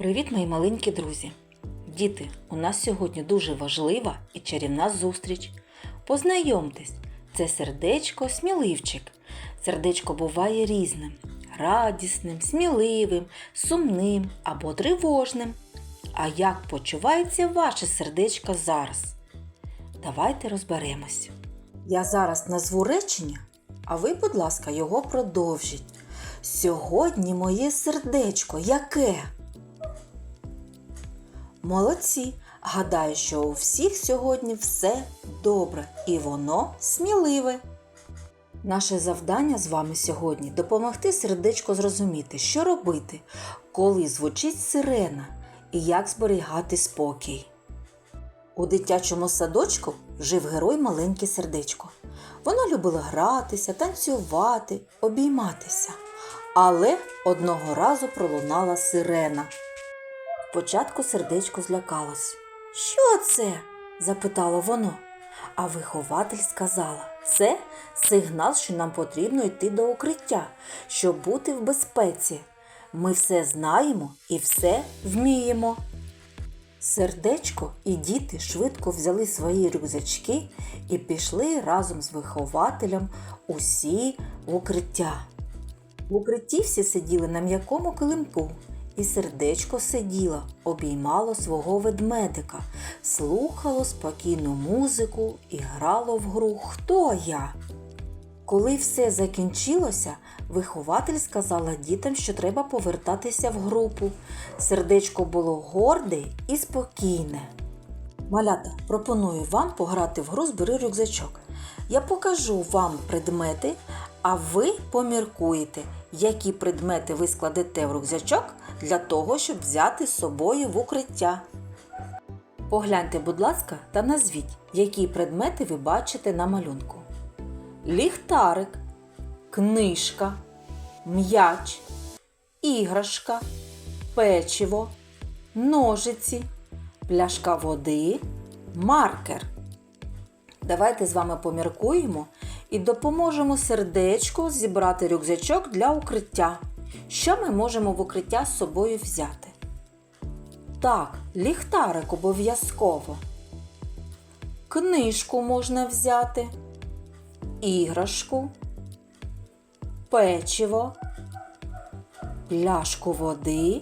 Привіт, мої маленькі друзі! Діти, у нас сьогодні дуже важлива і чарівна зустріч. Познайомтесь, це сердечко сміливчик. Сердечко буває різним: радісним, сміливим, сумним або тривожним. А як почувається ваше сердечко зараз? Давайте розберемось. Я зараз назву речення, а ви, будь ласка, його продовжіть. Сьогодні моє сердечко яке? Молодці! Гадаю, що у всіх сьогодні все добре і воно сміливе. Наше завдання з вами сьогодні допомогти сердечку зрозуміти, що робити, коли звучить сирена і як зберігати спокій. У дитячому садочку жив герой маленьке сердечко. Воно любило гратися, танцювати, обійматися. Але одного разу пролунала сирена. Спочатку сердечко злякалось. Що це? запитало воно. А вихователь сказала: це сигнал, що нам потрібно йти до укриття, щоб бути в безпеці. Ми все знаємо і все вміємо. Сердечко і діти швидко взяли свої рюкзачки і пішли разом з вихователем усі в укриття. В укритті всі сиділи на м'якому килимку, і сердечко сиділо, обіймало свого ведмедика, слухало спокійну музику і грало в гру Хто я? Коли все закінчилося, вихователь сказала дітям, що треба повертатися в групу. Сердечко було горде і спокійне. Малята, пропоную вам пограти в гру «Збери рюкзачок. Я покажу вам предмети, а ви поміркуєте, які предмети ви складете в рюкзачок для того, щоб взяти з собою в укриття. Погляньте, будь ласка, та назвіть, які предмети ви бачите на малюнку. Ліхтарик, книжка, м'яч, іграшка, печиво, ножиці, пляшка води, маркер. Давайте з вами поміркуємо і допоможемо сердечку зібрати рюкзачок для укриття. Що ми можемо в укриття з собою взяти? Так, ліхтарик обов'язково. Книжку можна взяти, іграшку, печиво, пляшку води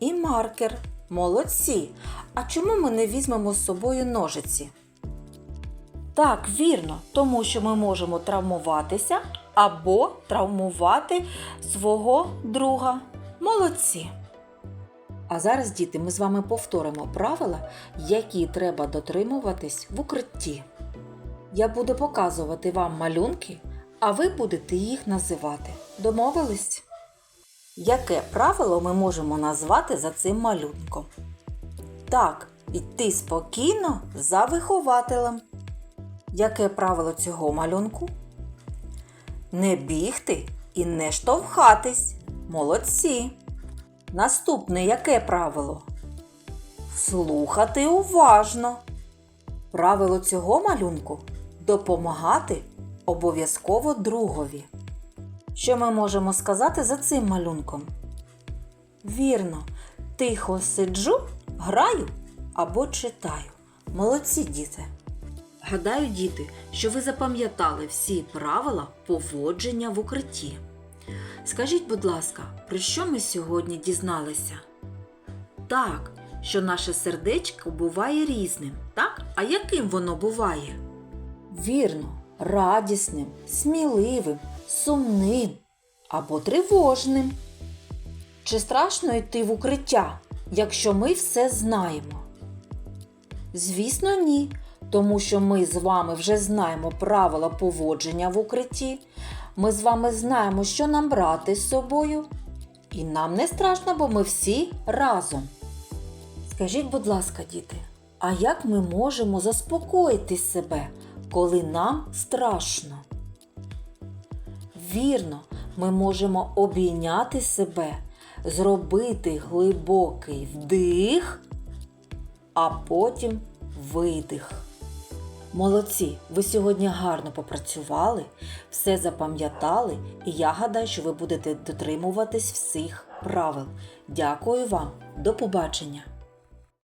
і маркер. Молодці! А чому ми не візьмемо з собою ножиці? Так, вірно, тому що ми можемо травмуватися або травмувати свого друга. Молодці! А зараз, діти, ми з вами повторимо правила, які треба дотримуватись в укритті. Я буду показувати вам малюнки, а ви будете їх називати. Домовились? Яке правило ми можемо назвати за цим малюнком? Так, йти спокійно за вихователем. Яке правило цього малюнку? Не бігти і не штовхатись. Молодці. Наступне яке правило? Слухати уважно. Правило цього малюнку допомагати обов'язково другові. Що ми можемо сказати за цим малюнком? Вірно, тихо сиджу, граю або читаю. Молодці діти! Гадаю, діти, що ви запам'ятали всі правила поводження в укритті. Скажіть, будь ласка, про що ми сьогодні дізналися? Так, що наше сердечко буває різним, так? А яким воно буває? Вірно, радісним, сміливим, сумним або тривожним. Чи страшно йти в укриття, якщо ми все знаємо? Звісно, ні. Тому що ми з вами вже знаємо правила поводження в укритті. Ми з вами знаємо, що нам брати з собою. І нам не страшно, бо ми всі разом. Скажіть, будь ласка, діти, а як ми можемо заспокоїти себе, коли нам страшно? Вірно, ми можемо обійняти себе, зробити глибокий вдих, а потім видих. Молодці, ви сьогодні гарно попрацювали, все запам'ятали, і я гадаю, що ви будете дотримуватись всіх правил. Дякую вам, до побачення!